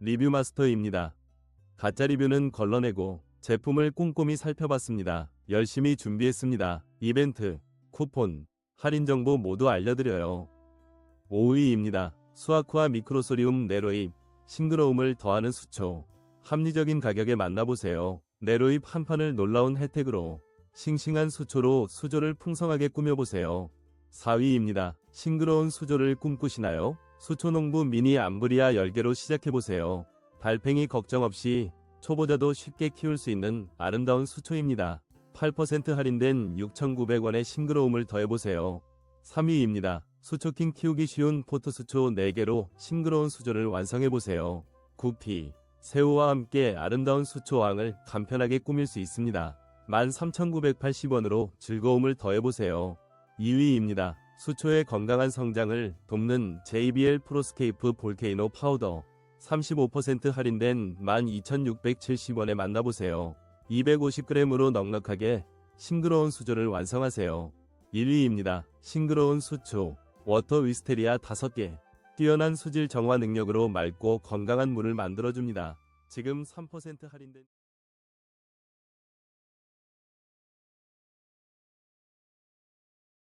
리뷰 마스터입니다. 가짜 리뷰는 걸러내고 제품을 꼼꼼히 살펴봤습니다. 열심히 준비했습니다. 이벤트, 쿠폰, 할인 정보 모두 알려드려요. 5위입니다. 수아쿠아 미크로소리움 네로입, 싱그러움을 더하는 수초. 합리적인 가격에 만나보세요. 네로입 한 판을 놀라운 혜택으로 싱싱한 수초로 수조를 풍성하게 꾸며보세요. 4위입니다. 싱그러운 수조를 꿈꾸시나요? 수초농부 미니 암브리아 10개로 시작해보세요. 달팽이 걱정 없이 초보자도 쉽게 키울 수 있는 아름다운 수초입니다. 8% 할인된 6,900원의 싱그러움을 더해보세요. 3위입니다. 수초킹 키우기 쉬운 포토수초 4개로 싱그러운 수조를 완성해보세요. 구피, 새우와 함께 아름다운 수초왕을 간편하게 꾸밀 수 있습니다. 13,980원으로 즐거움을 더해보세요. 2위입니다. 수초의 건강한 성장을 돕는 JBL 프로스케이프 볼케이노 파우더 35% 할인된 12,670원에 만나보세요. 250g으로 넉넉하게 싱그러운 수조를 완성하세요. 1위입니다. 싱그러운 수초 워터 위스테리아 5개 뛰어난 수질 정화 능력으로 맑고 건강한 물을 만들어줍니다. 지금 3% 할인된